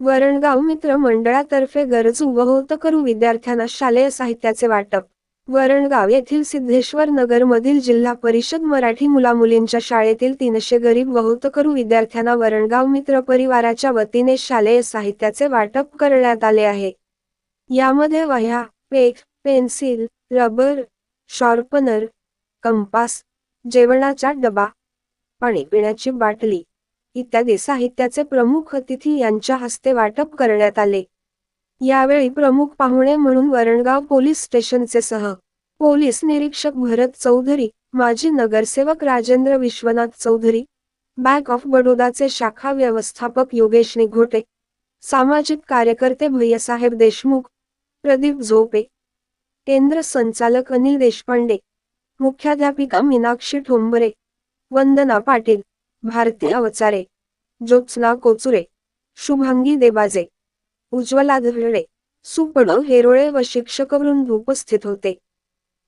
वरणगाव मित्र मंडळातर्फे गरजू व होतकरू विद्यार्थ्यांना शालेय साहित्याचे वाटप. वरणगाव येथील सिद्धेश्वर नगरमधील जिल्हा परिषद मराठी मुलामुलींच्या शाळेतील तीनशे गरीब व होतकरू विद्यार्थ्यांना वरणगाव मित्र परिवाराच्या वतीने शालेय साहित्याचे वाटप करण्यात आले आहे. यामध्ये वह्या पेक पेन्सिल रबर शॉर्पनर कंपास जेवणाचा डबा पाणी पिण्याची बाटली इत्यादी साहित्याचे प्रमुख अतिथी यांच्या हस्ते वाटप करण्यात आले. यावेळी प्रमुख पाहुणे म्हणून वरणगाव पोलीस स्टेशनचे सह पोलीस निरीक्षक भरत चौधरी माजी नगरसेवक राजेंद्र विश्वनाथ चौधरी बँक ऑफ बडोदाचे शाखा व्यवस्थापक योगेश निघोटे सामाजिक कार्यकर्ते भैयासाहेब देशमुख प्रदीप झोपे केंद्र संचालक अनिल देशपांडे मुख्याध्यापिका मीनाक्षी ठोंबरे वंदना पाटील भारती अवचारे ज्योत्स्ना कोचुरे. शुभांगी देबाजे. उज्ज्वला धरडे सुपड हेरोळे व शिक्षकवृंद उपस्थित होते.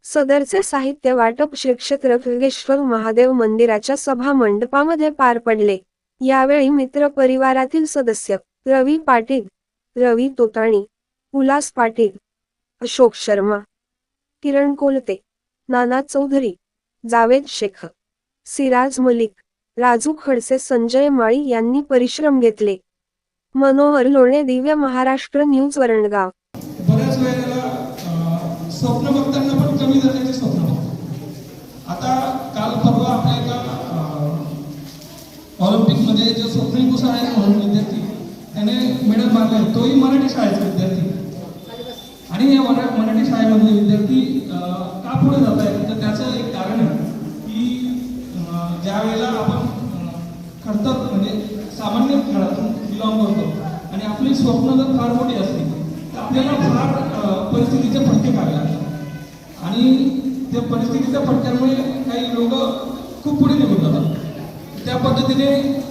सदरचे साहित्य वाटप श्री क्षेत्र खगेश्वर महादेव मंदिराच्या सभा मंडपामध्ये पार पडले. यावेळी मित्र परिवारातील सदस्य रवी पाटील रवी तोताणी उल्हास पाटील अशोक शर्मा किरण कोलते नाना चौधरी जावेद शेख सिराज मलिक राजू खडसे संजय माळी यांनी परिश्रम घेतले. मनोहर लोणे दिव्य महाराष्ट्र न्यूज वरणगाव. बऱ्याच वेळेला स्वप्न बघताना पण कमी दर्जाचे स्वप्न आता काल परवा आपल्या एका अं, ऑलिम्पिकमध्ये जो स्वप्नील कुसाळ आहे म्हणून विद्यार्थी त्याने मेडल मारले तोही मराठी शाळेचा विद्यार्थी. आणि या मराठी शाळेमधले विद्यार्थी अं, का पुढे जात आहेत तर त्याचं एक कारण आहे की अं, ज्या वेळेला आपण अं, खडतर म्हणजे सामान्य घरातून बिलॉंग करतो आणि आपली स्वप्न जर फार मोठी असली तर आपल्याला फार परिस्थितीचे फटके खावे लागतात. आणि त्या परिस्थितीच्या फटक्यांमुळे काही लोक खूप पुढे निघून जातात. त्या पद्धतीने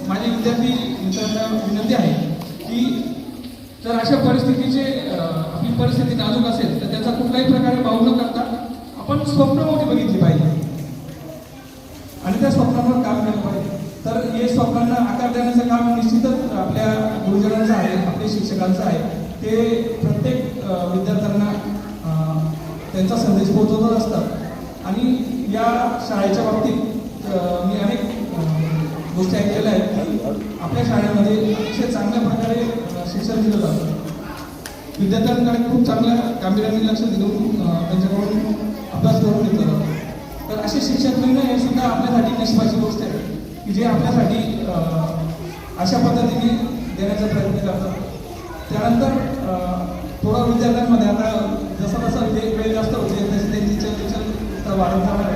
माझे विद्यार्थी मित्रांना विनंती आहे की जर अशा परिस्थितीचे आपली परिस्थिती नाजूक असेल तर त्याचा कुठल्याही प्रकारे पाऊल न करता आपण स्वप्न मोठी बघितली पाहिजे. आणि त्या स्वप्नावर काम केलं पाहिजे. तर हे स्वप्नांना आकार देण्याचं काम निश्चितच आपल्या गुरुजनांचं आहे आपल्या शिक्षकांचं आहे. ते प्रत्येक विद्यार्थ्यांना त्यांचा संदेश पोहोचवतच असतात. आणि या शाळेच्या बाबतीत मी अनेक गोष्टी ऐकलेल्या आहेत. की आपल्या शाळेमध्ये अतिशय चांगल्या प्रकारे शिक्षण दिलं जातं. विद्यार्थ्यांकडे खूप चांगल्या गांभीर्याने लक्ष देऊन त्यांच्याकडून अभ्यास करून घेतला जातो. तर असे शिक्षक मिळणं हे सुद्धा आपल्यासाठी निष्पाची गोष्ट आहे. की जे आपल्यासाठी अशा पद्धतीने देण्याचा प्रयत्न करतात. त्यानंतर थोडा विद्यार्थ्यांमध्ये आता जसं जसं वेळ वेळ जास्त होते तसे त्यांची चल वाढत जाणार आहे.